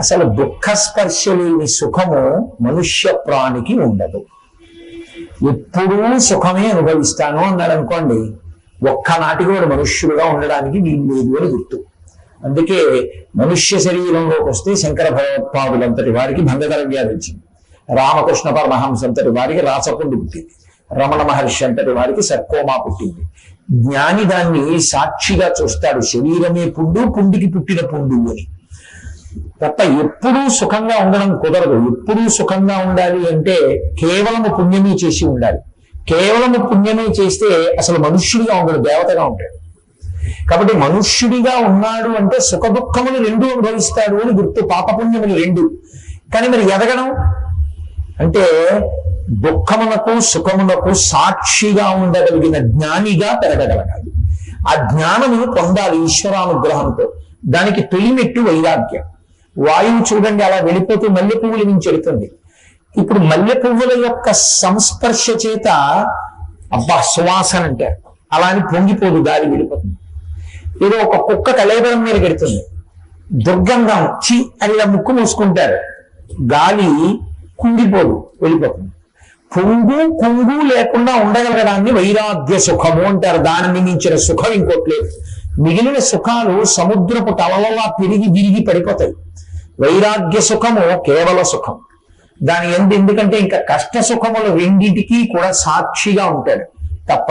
అసలు దుఃఖ స్పర్శ లేని సుఖము మనుష్య ప్రాణికి ఉండదు. ఎప్పుడూ సుఖమే అనుభవిస్తాను అన్నాడు అనుకోండి ఒక్కనాటికి వాడు మనుష్యుడుగా ఉండడానికి వీలు లేదు అని గుర్తు. అందుకే మనుష్య శరీరంలోకి వస్తే శంకర భగవత్పాదులంతటి వారికి భంగకర వ్యాధి వచ్చింది రామకృష్ణ పరమహంస అంతటి వారికి రాసపుండు పుట్టింది. రమణ మహర్షి అంతటి వారికి సర్కోమా పుట్టింది. జ్ఞాని దాన్ని సాక్షిగా చూస్తాడు శరీరమే పుండు పుండికి పుట్టిన పుండు అని. తప్ప ఎప్పుడూ సుఖంగా ఉండడం కుదరదు. ఎప్పుడూ సుఖంగా ఉండాలి అంటే కేవలము పుణ్యమే చేసి ఉండాలి. కేవలము పుణ్యమే చేస్తే అసలు మనుష్యుడిగా ఉండడు దేవతగా ఉంటాడు. కాబట్టి మనుష్యుడిగా ఉన్నాడు అంటే సుఖ దుఃఖములు రెండు అనుభవిస్తాడు అని గుర్తు పాపపుణ్యములు రెండు. కానీ మరి ఎదగడం? అంటే దుఃఖమునకు సుఖమునకు సాక్షిగా ఉండగలిగిన జ్ఞానిగా పెరగగలగాలి ఆ జ్ఞానమును పొందాలి ఈశ్వరానుగ్రహంతో. దానికి తొలిమెట్టు వైరాగ్యం. వాయువు చూడండి అలా వెళ్ళిపోతూ మల్లె పువ్వుల నుంచి వెళుతుంది ఇప్పుడు మల్లె పువ్వుల యొక్క సంస్పర్శ చేత అబ్బా సువాసన అంటారు. అలా అని పొంగిపోదు గాలి వెళ్ళిపోతుంది ఏదో ఒక కుక్క కళేబరం మీద పెడుతుంది దుర్గంధం చి అని ఇలా ముక్కు మూసుకుంటారు. గాలి కుంగిపోదు వెళ్ళిపోతుంది. పొంగు కుంగు లేకుండా ఉండగలగడాన్ని వైరాగ్య సుఖము అంటారు. దానిని మించిన సుఖం ఇంకోట్లేదు మిగిలిన సుఖాలు సముద్రపు తలలలా పెరిగి విరిగి పడిపోతాయి. వైరాగ్య సుఖము కేవల సుఖం. దాని ఎందు ఎందుకంటే ఇంకా కష్ట సుఖములు రెండింటికి కూడా సాక్షిగా ఉంటాడు. తప్ప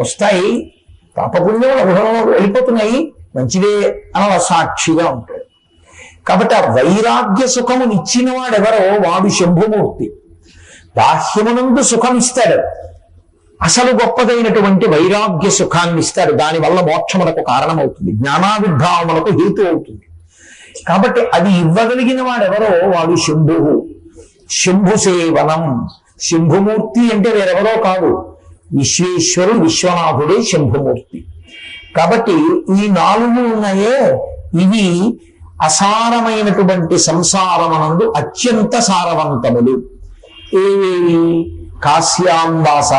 వస్తాయి పాపపుణ్యములు అనుభవంలో వెళ్ళిపోతున్నాయి మంచిదే అన సాక్షిగా ఉంటాడు. కాబట్టి ఆ వైరాగ్య సుఖముని ఇచ్చిన వాడెవరో వాడు శంభుమూర్తి. బాహ్యమునందు సుఖం ఇస్తాడు అసలు గొప్పదైనటువంటి వైరాగ్య సుఖాన్ని ఇస్తాడు దానివల్ల మోక్షములకు కారణమవుతుంది. జ్ఞానావిర్భావములకు హేతు అవుతుంది. కాబట్టి అది ఇవ్వగలిగిన వాడెవరో వాడు శంభువు శంభు సేవనం. శంభుమూర్తి అంటే వేరెవరో కాదు. విశ్వేశ్వరుడు విశ్వనాథుడే శంభుమూర్తి. కాబట్టి ఈ నాలుగు ఉన్నాయే. ఇవి అసారమైనటువంటి సంసారమనందు అత్యంత సారవంతములు. ఏవేవి? కాశ్యాంబాస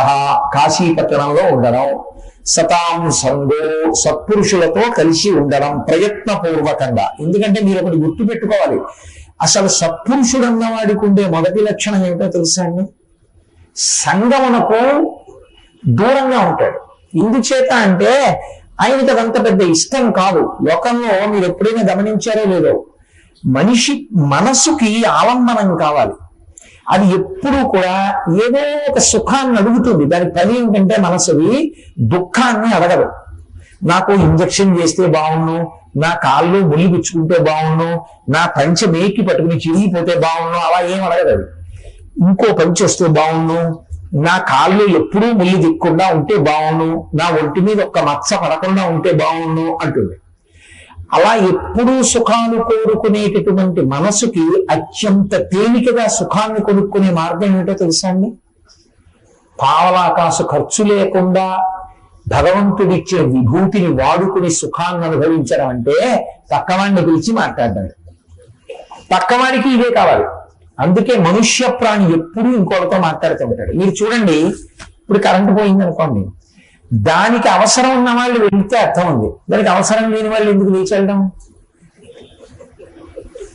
కాశీపట్టణంలో ఉండడం సతాం సంగో సత్పురుషులతో కలిసి ఉండడం ప్రయత్నపూర్వకంగా. ఎందుకంటే మీరు ఒకటి గుర్తు పెట్టుకోవాలి. అసలు సత్పురుషుడు అన్నవాడికి ఉండే మొదటి లక్షణం ఏమిటో తెలుసా అండి? సంగమునకు దూరంగా ఉంటాడు. ఎందుచేత అంటే ఆయనకి అదంత పెద్ద ఇష్టం కాదు. లోకంలో మీరు ఎప్పుడైనా గమనించారో లేదో మనిషి మనసుకి ఆలంబనం కావాలి. అది ఎప్పుడూ కూడా ఏదో ఒక సుఖాన్ని అడుగుతుంది. దాని పని ఏంటంటే మనసుది దుఃఖాన్ని అడగదు. నాకు ఇంజక్షన్ చేస్తే బాగుండు నా కాళ్ళు ముళ్ళు గుచ్చుకుంటే బాగుండు నా పంచ మేకి పట్టుకుని చిరిగిపోతే బాగుండు అలా ఏం అడగదు అది. ఇంకో పంచి వస్తే బాగుండు నా కాళ్ళు ఎప్పుడూ ముళ్ళు దిక్కుండా ఉంటే బాగుండు నా ఒంటి మీద ఒక్క మచ్చ పడకుండా ఉంటే బాగుండు అంటుంది. అలా ఎప్పుడూ సుఖాలు కోరుకునేటటువంటి మనసుకి అత్యంత తేలికగా సుఖాన్ని కొనుక్కునే మార్గం ఏమిటో తెలుసా అండి? పావలాకాసు ఖర్చు లేకుండా భగవంతుడిచ్చే విభూతిని వాడుకుని సుఖాన్ని అనుభవించడం అంటే పక్కవాడిని పిలిచి మాట్లాడడం. పక్కవాడికి ఇదే కావాలి. అందుకే మనుష్య ప్రాణి ఎప్పుడూ ఇంకోటితో మాట్లాడుతూ ఉంటాడు. మీరు చూడండి ఇప్పుడు కరెంటు పోయింది అనుకోండి దానికి అవసరం ఉన్న వాళ్ళు వెళ్తే అర్థం ఉంది. దానికి అవసరం లేని వాళ్ళు ఎందుకు లేచి వెళ్ళడం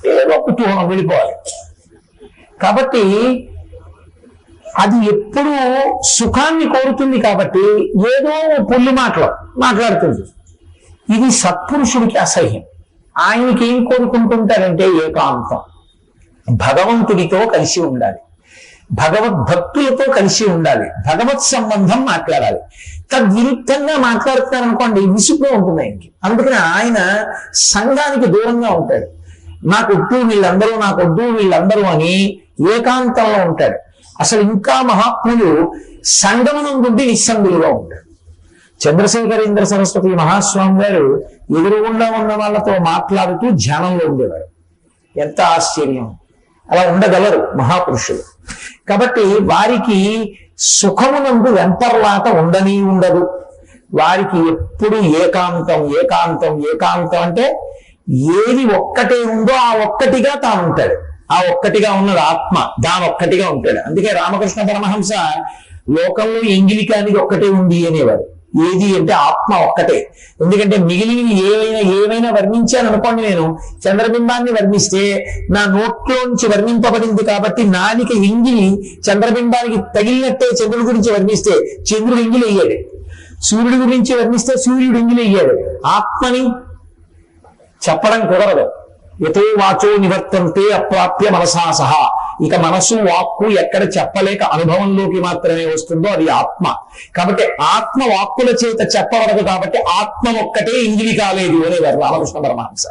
ఏదో కుతూహలం వెళ్ళిపోవాలి. కాబట్టి అది ఎప్పుడూ సుఖాన్ని కోరుతుంది కాబట్టి ఏదో పొల్లి మాటలు మాట్లాడుతుంది. ఇది సత్పురుషుడికి అసహ్యం. ఆయనకి ఏం కోరుకుంటుంటారంటే ఏకాంతం. భగవంతుడితో కలిసి ఉండాలి. భగవద్భక్తులతో కలిసి ఉండాలి. భగవత్ సంబంధం మాట్లాడాలి. తద్విరుద్ధంగా మాట్లాడుతున్నారనుకోండి విసుగ్గా ఉంటుంది ఆయనకి. అందుకని ఆయన సంఘానికి దూరంగా ఉంటాడు. నాకొద్దు వీళ్ళందరూ నాకొద్దు వీళ్ళందరూ అని ఏకాంతంలో ఉంటాడు. అసలు ఇంకా మహాత్ములు సంగమనందుంటే నిస్సంగులుగా ఉంటాడు చంద్రశేఖరేంద్ర సరస్వతి మహాస్వామి గారు ఎదురుగుండా ఉన్న వాళ్ళతో మాట్లాడుతూ ధ్యానంలో ఉండేవారు. ఎంత ఆశ్చర్యం! అలా ఉండగలరు మహాపురుషులు. కాబట్టి వారికి సుఖమునందు వెంపర్లాట ఉండని ఉండదు. వారికి ఎప్పుడు ఏకాంతం ఏకాంతం ఏకాంతం అంటే ఏది ఒక్కటే ఉందో ఆ ఒక్కటిగా తాను ఉంటాడు. ఆ ఒక్కటిగా ఉన్నది ఆత్మ దాని ఒక్కటిగా ఉంటాడు. అందుకే రామకృష్ణ పరమహంస లోకంలో ఎంగిలికానికి ఒక్కటే ఉంది అనేవారు ఏది అంటే ఆత్మ ఒక్కటే. ఎందుకంటే మిగిలినవి ఏవైనా ఏవైనా వర్ణించాను అనుకోండి నేను చంద్రబింబాన్ని వర్ణిస్తే నా నోట్లోంచి వర్ణింపబడింది కాబట్టి నాలిక ఎంగిలి చంద్రబింబానికి తగిలినట్టే చంద్రుడి గురించి వర్ణిస్తే చంద్రుడు ఎంగిలి అయ్యాడు. సూర్యుడి గురించి వర్ణిస్తే సూర్యుడు ఎంగిలి అయ్యాడు. ఆత్మని చెప్పడం కుదరదు. ఎతో వాచో నివర్తంతే అప్రాప్య మనసా సహా ఇక మనసు వాక్కు ఎక్కడ చెప్పలేక అనుభవంలోకి మాత్రమే వస్తుందో అది ఆత్మ. కాబట్టి ఆత్మ వాక్కుల చేత చెప్పవలదు కాబట్టి ఆత్మ ఒక్కటే ఇంగిలి కాలేదు అనేవారు రామకృష్ణ పరమహంస.